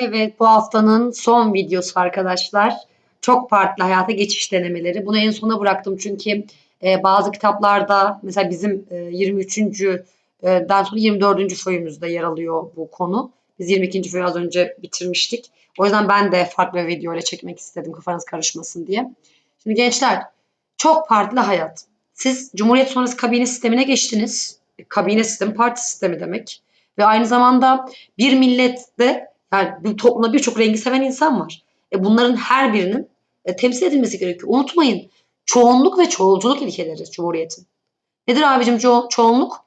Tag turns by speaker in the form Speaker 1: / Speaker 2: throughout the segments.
Speaker 1: Evet, bu haftanın son videosu arkadaşlar. Çok farklı hayata geçiş denemeleri. Bunu en sona bıraktım çünkü e, bazı kitaplarda mesela bizim e, 23. e, den sonra 24. föyümüzde yer alıyor bu konu. Biz 22. föyü az önce bitirmiştik. O yüzden ben de farklı bir video ile çekmek istedim kafanız karışmasın diye. Şimdi gençler çok farklı hayat. Siz Cumhuriyet sonrası kabine sistemine geçtiniz. E, Kabine sistemi parti sistemi demek. Ve aynı zamanda bir millette yani bir toplumda birçok rengi seven insan var. E bunların her birinin e, temsil edilmesi gerekiyor. Unutmayın çoğunluk ve çoğulculuk ilkeleri Cumhuriyet'in. Nedir abicim ço- çoğunluk?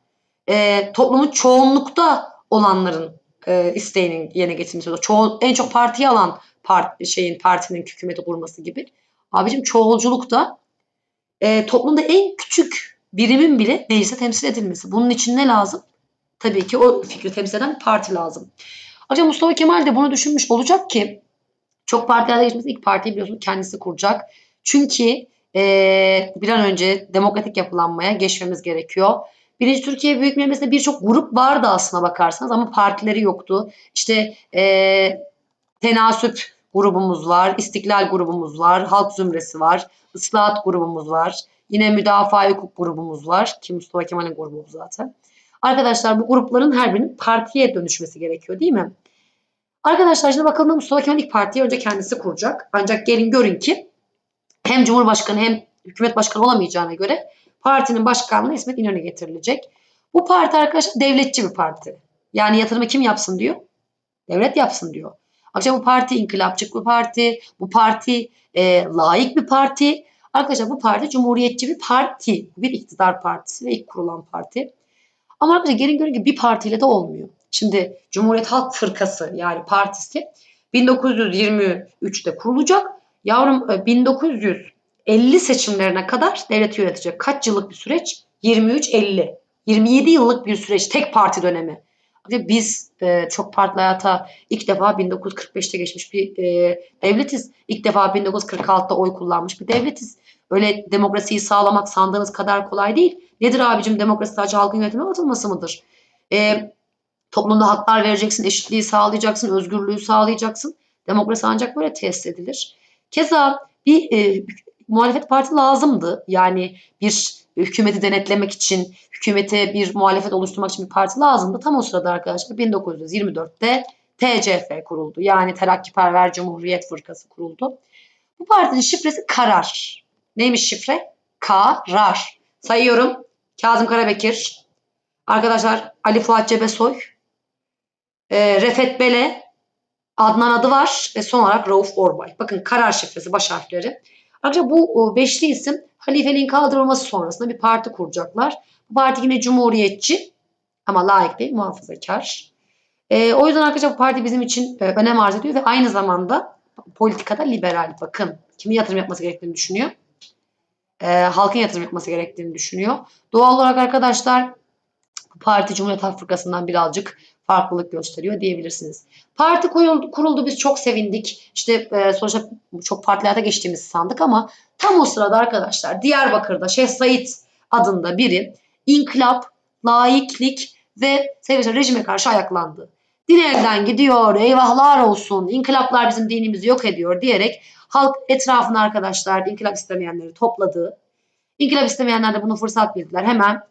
Speaker 1: E, toplumun çoğunlukta olanların e, isteğinin yerine getirilmesi. Çoğu, en çok partiyi alan part, şeyin partinin hükümeti kurması gibi. Abicim çoğulculukta e, toplumda en küçük birimin bile meclise temsil edilmesi. Bunun için ne lazım? Tabii ki o fikri temsil eden parti lazım. Ayrıca Mustafa Kemal de bunu düşünmüş olacak ki çok partilerde geçmesi ilk partiyi biliyorsunuz kendisi kuracak. Çünkü eee, bir an önce demokratik yapılanmaya geçmemiz gerekiyor. Birinci Türkiye Büyük Meclisi'nde birçok grup vardı aslına bakarsanız ama partileri yoktu. İşte eee tenasüp grubumuz var, İstiklal grubumuz var, Halk Zümresi var, Islahat grubumuz var. Yine Müdafaa Hukuk grubumuz var ki Mustafa Kemal'in grubu bu zaten. Arkadaşlar bu grupların her birinin partiye dönüşmesi gerekiyor değil mi? Arkadaşlar şimdi bakalım Mustafa Kemal ilk partiyi önce kendisi kuracak. Ancak gelin görün ki hem Cumhurbaşkanı hem hükümet başkanı olamayacağına göre partinin başkanlığı İsmet İnönü'ne getirilecek. Bu parti arkadaşlar devletçi bir parti. Yani yatırımı kim yapsın diyor? Devlet yapsın diyor. Akşam bu parti inkılapçı bir parti. Bu parti e, layık bir parti. Arkadaşlar bu parti cumhuriyetçi bir parti. Bir iktidar partisi ve ilk kurulan parti. Ama arkadaşlar gelin görün ki bir partiyle de olmuyor. Şimdi Cumhuriyet Halk Fırkası yani partisi 1923'te kurulacak. Yavrum e, 1950 seçimlerine kadar devleti yönetecek. Kaç yıllık bir süreç? 23-50. 27 yıllık bir süreç. Tek parti dönemi. Ve biz e, çok partili hayata ilk defa 1945'te geçmiş bir e, devletiz. İlk defa 1946'da oy kullanmış bir devletiz. Öyle demokrasiyi sağlamak sandığınız kadar kolay değil. Nedir abicim demokrasi sadece halkın yönetime atılması mıdır? E, toplumda haklar vereceksin, eşitliği sağlayacaksın, özgürlüğü sağlayacaksın. Demokrasi ancak böyle tesis edilir. Keza bir e, muhalefet parti lazımdı. Yani bir hükümeti denetlemek için, hükümete bir muhalefet oluşturmak için bir parti lazımdı. Tam o sırada arkadaşlar 1924'te TCF kuruldu. Yani Terakkiperver Cumhuriyet Fırkası kuruldu. Bu partinin şifresi karar. Neymiş şifre? Karar. Sayıyorum. Kazım Karabekir, arkadaşlar Ali Fuat Cebesoy, e, Refet Bele, Adnan adı var ve son olarak Rauf Orbay. Bakın karar şifresi baş harfleri. Arkadaşlar bu e, beşli isim halifeliğin kaldırılması sonrasında bir parti kuracaklar. Bu parti yine cumhuriyetçi ama layık değil muhafazakar. E, o yüzden arkadaşlar bu parti bizim için e, önem arz ediyor ve aynı zamanda politikada liberal. Bakın kimin yatırım yapması gerektiğini düşünüyor. E, halkın yatırım yapması gerektiğini düşünüyor. Doğal olarak arkadaşlar parti Cumhuriyet Halk Fırkası'ndan birazcık farklılık gösteriyor diyebilirsiniz. Parti kuruldu, kuruldu biz çok sevindik. İşte e, sonuçta çok partilerde geçtiğimizi sandık ama tam o sırada arkadaşlar Diyarbakır'da Şeyh Said adında biri inkılap, laiklik ve sevgili rejime karşı ayaklandı. Din elden gidiyor, eyvahlar olsun, inkılaplar bizim dinimizi yok ediyor diyerek halk etrafına arkadaşlar inkılap istemeyenleri topladı. İnkılap istemeyenler de bunu fırsat bildiler. Hemen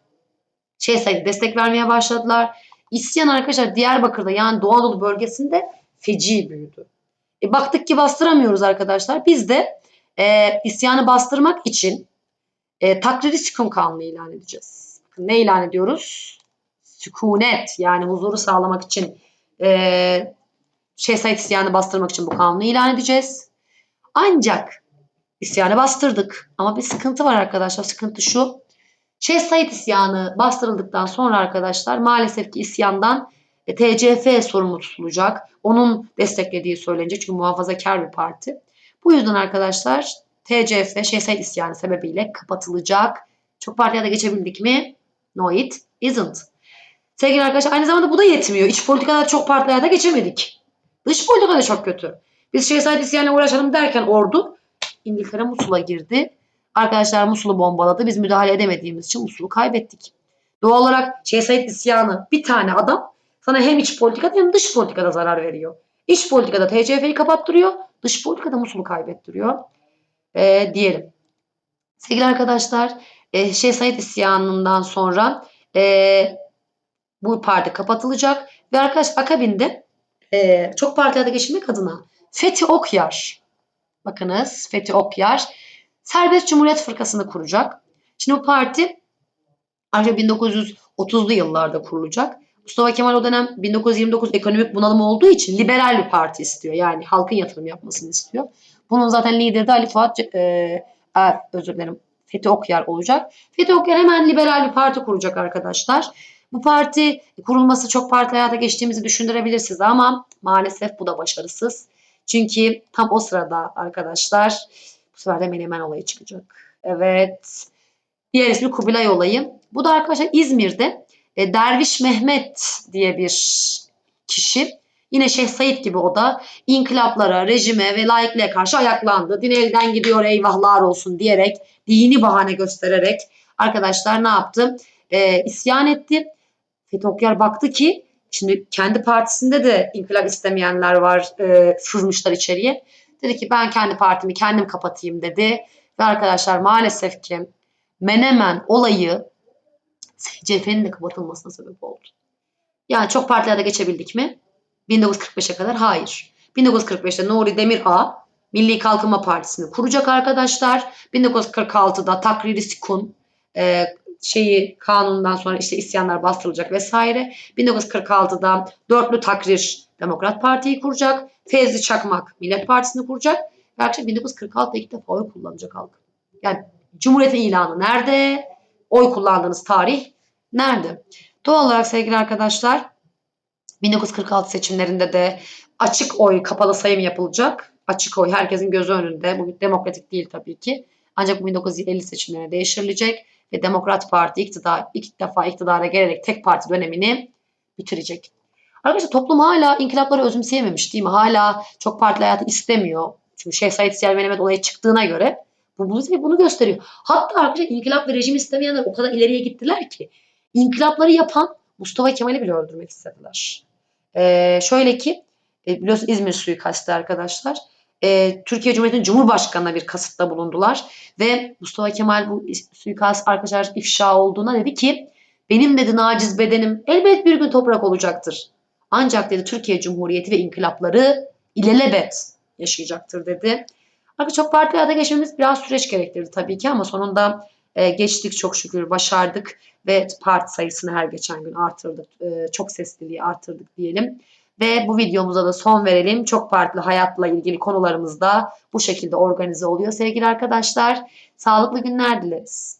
Speaker 1: Said'e destek vermeye başladılar. İsyan arkadaşlar Diyarbakır'da yani Doğu Anadolu bölgesinde feci büyüdü. E, baktık ki bastıramıyoruz arkadaşlar. Biz de e, isyanı bastırmak için e, takriri sükun kanunu ilan edeceğiz. Ne ilan ediyoruz? Sükunet yani huzuru sağlamak için e, Said isyanı bastırmak için bu kanunu ilan edeceğiz. Ancak isyanı bastırdık ama bir sıkıntı var arkadaşlar. Sıkıntı şu. Şeyh Said isyanı bastırıldıktan sonra arkadaşlar maalesef ki isyandan e, TCF sorumlu tutulacak. Onun desteklediği söylenecek çünkü muhafazakar bir parti. Bu yüzden arkadaşlar TCF Şeyh Said isyanı sebebiyle kapatılacak. Çok partilerde geçebildik mi? No it isn't. Sevgili arkadaşlar aynı zamanda bu da yetmiyor. İç politikada çok partilerde geçemedik. Dış politika da çok kötü. Biz Şeyh Said isyanıyla uğraşalım derken ordu İngiltere Musul'a girdi. Arkadaşlar Musul'u bombaladı. Biz müdahale edemediğimiz için Musul'u kaybettik. Doğal olarak Şeyh Said isyanı bir tane adam sana hem iç politikada hem dış politikada zarar veriyor. İç politikada TCF'yi kapattırıyor. Dış politikada Musul'u kaybettiriyor. Ee, diyelim. Sevgili arkadaşlar, e, Şeyh Said isyanından sonra e, bu parti kapatılacak ve arkadaş akabinde e, çok partilerde geçirmek adına Fethi Okyar, bakınız Fethi Okyar Serbest Cumhuriyet Fırkası'nı kuracak. Şimdi bu parti ancak 1930'lu yıllarda kurulacak. Mustafa Kemal o dönem 1929 ekonomik bunalım olduğu için liberal bir parti istiyor. Yani halkın yatırım yapmasını istiyor. Bunun zaten lideri de Ali Fuat e, er, özür dilerim Fethi Okyar olacak. Fethi Okyar hemen liberal bir parti kuracak arkadaşlar. Bu parti kurulması çok parti hayata geçtiğimizi düşündürebilirsiniz ama maalesef bu da başarısız. Çünkü tam o sırada arkadaşlar bu sefer de Menemen olayı çıkacak. Evet. Diğer ismi Kubilay olayı. Bu da arkadaşlar İzmir'de e, Derviş Mehmet diye bir kişi yine Şeyh Said gibi o da inkılaplara, rejime ve laikliğe karşı ayaklandı. Din elden gidiyor eyvahlar olsun diyerek, dini bahane göstererek arkadaşlar ne yaptı? E, isyan etti. Fethi Okyar baktı ki şimdi kendi partisinde de inkılap istemeyenler var, e, sızmışlar içeriye. Dedi ki ben kendi partimi kendim kapatayım dedi. Ve arkadaşlar maalesef ki Menemen olayı CHP'nin de kapatılmasına sebep oldu. Yani çok partilerde geçebildik mi? 1945'e kadar hayır. 1945'te Nuri Demirağ Milli Kalkınma Partisi'ni kuracak arkadaşlar. 1946'da Takriri Sikun e, şeyi kanundan sonra işte isyanlar bastırılacak vesaire. 1946'da Dörtlü Takrir Demokrat Parti'yi kuracak. Fevzi Çakmak Millet Partisi'ni kuracak. Arkadaşlar 1946'da ilk defa oy kullanacak halk. Yani Cumhuriyetin ilanı nerede? Oy kullandığınız tarih nerede? Doğal olarak sevgili arkadaşlar 1946 seçimlerinde de açık oy kapalı sayım yapılacak. Açık oy herkesin gözü önünde. Bu demokratik değil tabii ki. Ancak bu 1950 seçimlerine değiştirilecek ve Demokrat Parti iktidar, ilk defa iktidara gelerek tek parti dönemini bitirecek. Arkadaşlar toplum hala inkılapları özümseyememiş değil mi? Hala çok partili hayatı istemiyor. Çünkü Şeyh Said Siyar Mehmet olayı çıktığına göre bu, bu bunu gösteriyor. Hatta arkadaşlar inkılap ve rejim istemeyenler o kadar ileriye gittiler ki inkılapları yapan Mustafa Kemal'i bile öldürmek istediler. Ee, şöyle ki e, biliyorsunuz İzmir suikastı arkadaşlar. Ee, Türkiye Cumhuriyeti'nin Cumhurbaşkanı'na bir kasıtta bulundular ve Mustafa Kemal bu suikast arkadaşlar ifşa olduğuna dedi ki benim dedi naciz bedenim elbet bir gün toprak olacaktır. Ancak dedi Türkiye Cumhuriyeti ve inkılapları ilelebet yaşayacaktır dedi. Arkadaşlar çok parti hayata geçmemiz biraz süreç gerektirdi tabii ki ama sonunda e, geçtik çok şükür başardık ve parti sayısını her geçen gün artırdık. E, çok sesliliği artırdık diyelim. Ve bu videomuza da son verelim. Çok partili hayatla ilgili konularımız da bu şekilde organize oluyor sevgili arkadaşlar. Sağlıklı günler dileriz.